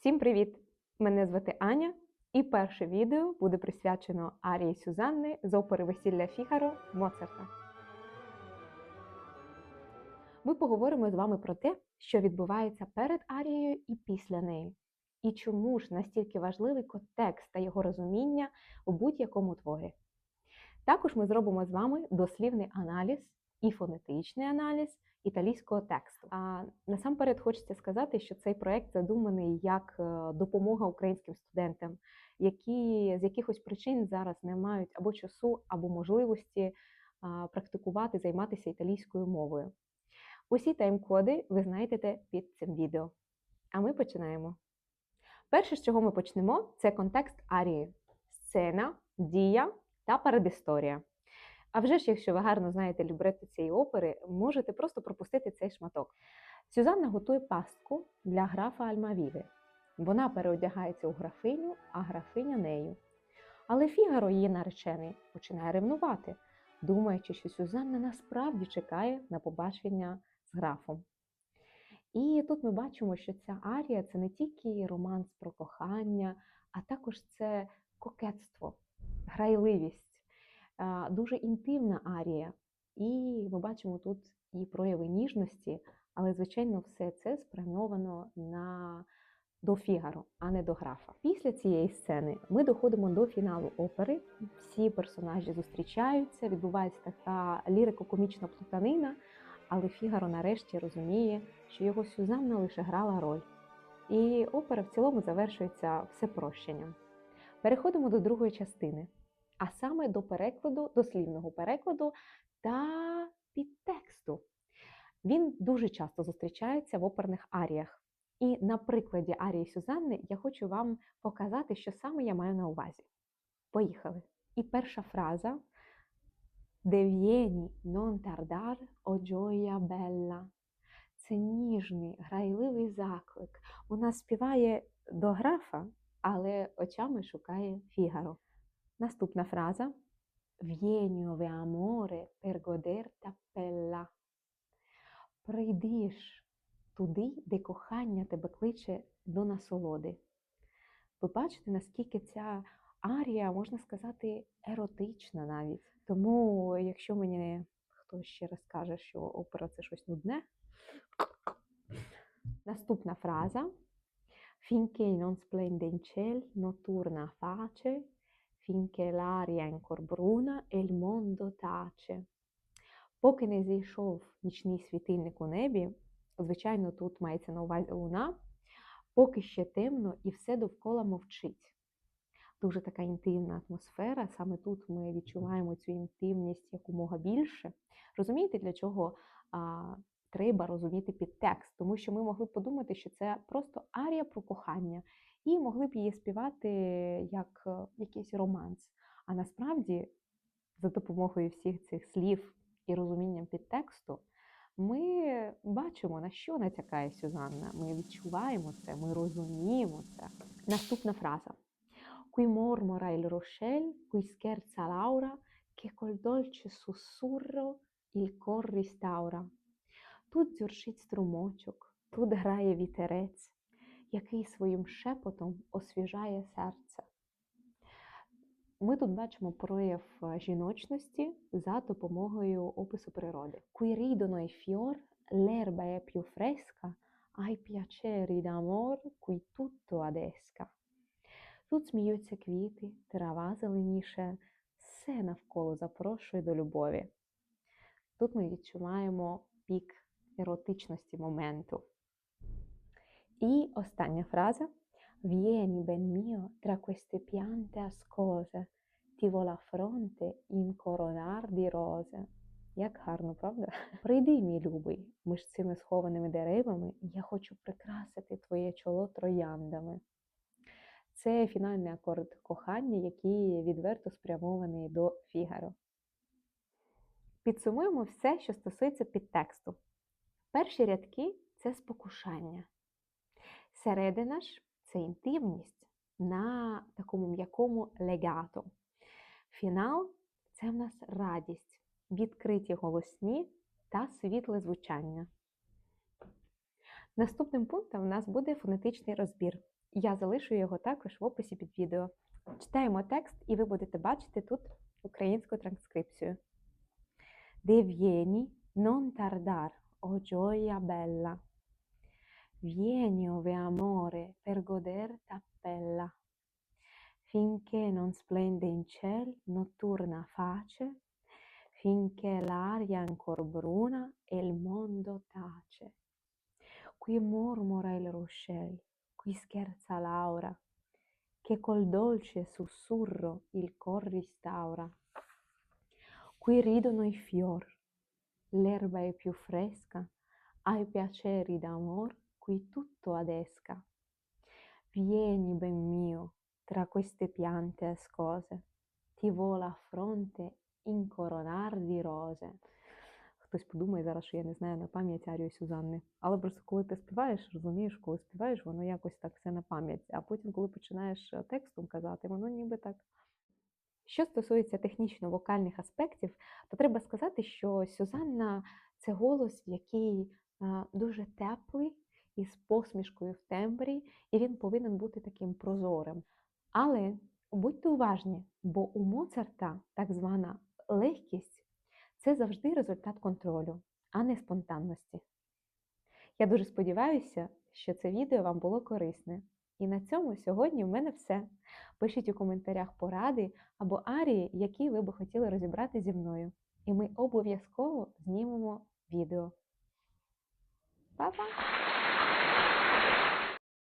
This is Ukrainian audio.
Всім привіт! Мене звати Аня, і перше відео буде присвячено Арії Сюзанни з опери Весілля Фігаро Моцарта. Ми поговоримо з вами про те, що відбувається перед Арією і після неї, і чому ж настільки важливий контекст та його розуміння у будь-якому творі. Також ми зробимо з вами дослівний аналіз і фонетичний аналіз італійського тексту. А насамперед хочеться сказати, що цей проект задуманий як е, допомога українським студентам, які з якихось причин зараз не мають або часу, або можливості практикувати, займатися італійською мовою. Усі тайм-коди ви знайдете під цим відео. А ми починаємо. Перше, з чого ми почнемо, це контекст арії: сцена, дія та передісторія. А вже ж, якщо ви гарно знаєте лібретто цієї опери, можете просто пропустити цей шматок. Сюзанна готує пастку для графа Альмавіви. Вона переодягається у графиню, а графиня нею. Але Фігаро, її наречений, починає ревнувати, думаючи, що Сюзанна насправді чекає на побачення з графом. І тут ми бачимо, що ця арія це не тільки романс про кохання, а також це кокетство, грайливість дуже інтимна арія, і ми бачимо тут і прояви ніжності, але, звичайно, все це спрямовано на до Фігаро, а не до графа. Після цієї сцени ми доходимо до фіналу опери. Всі персонажі зустрічаються, відбувається така лірико-комічна плутанина, але Фігаро нарешті розуміє, що його Сюзанна лише грала роль. І опера в цілому завершується всепрощенням. Переходимо до другої частини а саме до перекладу, дослівного перекладу та підтексту. Він дуже часто зустрічається в оперних аріях. І на прикладі арії Сюзанни я хочу вам показати, що саме я маю на увазі. Поїхали. І перша фраза Дев'єні tardar, o gioia bella. Це ніжний, грайливий заклик. Вона співає до графа, але очами шукає Фігаро. Наступна фраза Vieni ove amore per goder t'appella. Прийдиш туди, де кохання тебе кличе до насолоди. Ви бачите, наскільки ця арія, можна сказати, еротична навіть. Тому, якщо мені хтось ще раз каже, що опера це щось нудне. Наступна фраза Finché non splende in ciel notturna face finché l'aria è ancor bruna e il mondo tace. Поки не зійшов нічний світильник у небі, звичайно, тут мається на увазі луна, поки ще темно і все довкола мовчить. Дуже така інтимна атмосфера. Саме тут ми відчуваємо цю інтимність якомога більше. Розумієте, для чого а, треба розуміти підтекст? Тому що ми могли подумати, що це просто арія про кохання, і могли б її співати як е, якийсь романс. А насправді, за допомогою всіх цих слів і розумінням підтексту, ми бачимо, на що натякає Сюзанна. Ми відчуваємо це, ми розуміємо це. Наступна фраза: Qui mormora il Rochelle, qui scherza Laura, che col dolce sussurro il cor. Тут дзюрчить струмочок, тут грає вітерець, який своїм шепотом освіжає серце. Ми тут бачимо прояв е, жіночності за допомогою опису природи. Qui ridono i fior, l'erba è più fresca, ai piaceri adesca. Тут сміються квіти, трава зеленіше, все навколо запрошує до любові. Тут ми відчуваємо пік еротичності моменту. І остання фраза Vieni, ben mio, tra queste piante ascose, ti vola fronte incoronar di rose. Як гарно, правда? Прийди, мій любий, між цими схованими деревами, я хочу прикрасити твоє чоло трояндами. Це фінальний акорд кохання, який відверто спрямований до Фігаро. Підсумуємо все, що стосується підтексту. Перші рядки це спокушання. Середина ж це інтимність на такому м'якому легато. Фінал це в нас радість, відкриті голосні та світле звучання. Наступним пунктом у нас буде фонетичний розбір. Я залишу його також в описі під відео. Читаємо текст, і ви будете бачити тут українську транскрипцію. Vieni, non tardar, o gioia bella. Vieni, ove amore, per goder t'appella. Finché non splende in ciel notturna face, finché l'aria ancor bruna e il mondo tace. Qui mormora il ruscel, qui scherza l'aura, che col dolce sussurro il cor restaura. Qui ridono i fior, l'erba è più fresca, ai piaceri d'amor qui tutto adesca. Vieni, ben mio, tra queste piante ascose, ti vola a fronte incoronar di rose. Хтось подумає зараз, що я не знаю на пам'ять Арію Сюзанни. Але просто коли ти співаєш, розумієш, коли співаєш, воно якось так все на пам'ять. А потім, коли починаєш е, текстом казати, воно ніби так. Що стосується технічно-вокальних аспектів, то треба сказати, що Сюзанна це голос, який е, дуже теплий, із посмішкою в тембрі, і він повинен бути таким прозорим. Але будьте уважні, бо у Моцарта так звана легкість це завжди результат контролю, а не спонтанності. Я дуже сподіваюся, що це відео вам було корисне. І на цьому сьогодні в мене все. Пишіть у коментарях поради або арії, які ви би хотіли розібрати зі мною. І ми обов'язково знімемо відео. Па-па!